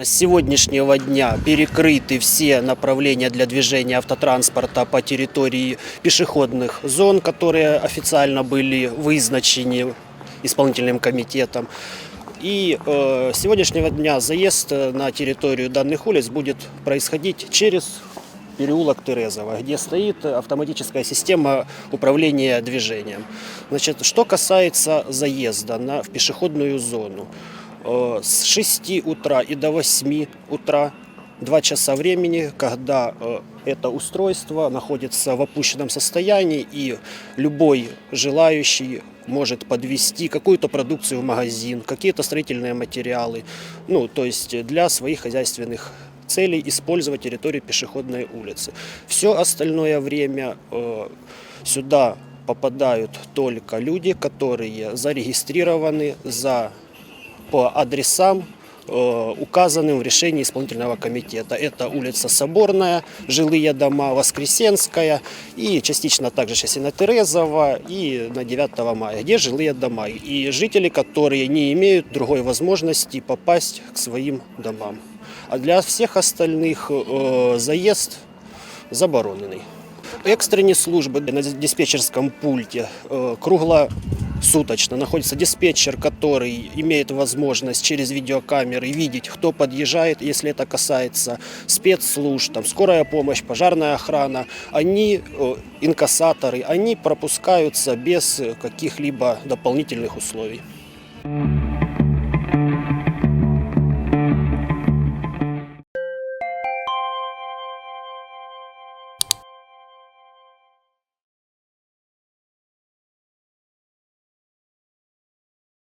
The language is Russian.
С сегодняшнего дня перекрыты все направления для движения автотранспорта по территории пешеходных зон, которые официально были вызначены исполнительным комитетом. И э, с сегодняшнего дня заезд на территорию данных улиц будет происходить через переулок Терезова, где стоит автоматическая система управления движением. Значит, что касается заезда на, в пешеходную зону, э, с 6 утра и до 8 утра два часа времени, когда э, это устройство находится в опущенном состоянии и любой желающий может подвести какую-то продукцию в магазин, какие-то строительные материалы, ну, то есть для своих хозяйственных целей использовать территорию пешеходной улицы. Все остальное время э, сюда попадают только люди, которые зарегистрированы за, по адресам, указанным в решении исполнительного комитета. Это улица Соборная, жилые дома, Воскресенская и частично также Часина Терезова и на 9 мая, где жилые дома. И жители, которые не имеют другой возможности попасть к своим домам. А для всех остальных э, заезд забороненный. Экстренные службы на диспетчерском пульте э, круглосуточно находится диспетчер, который имеет возможность через видеокамеры видеть, кто подъезжает, если это касается спецслужб, там, скорая помощь, пожарная охрана. Они, э, инкассаторы, они пропускаются без каких-либо дополнительных условий.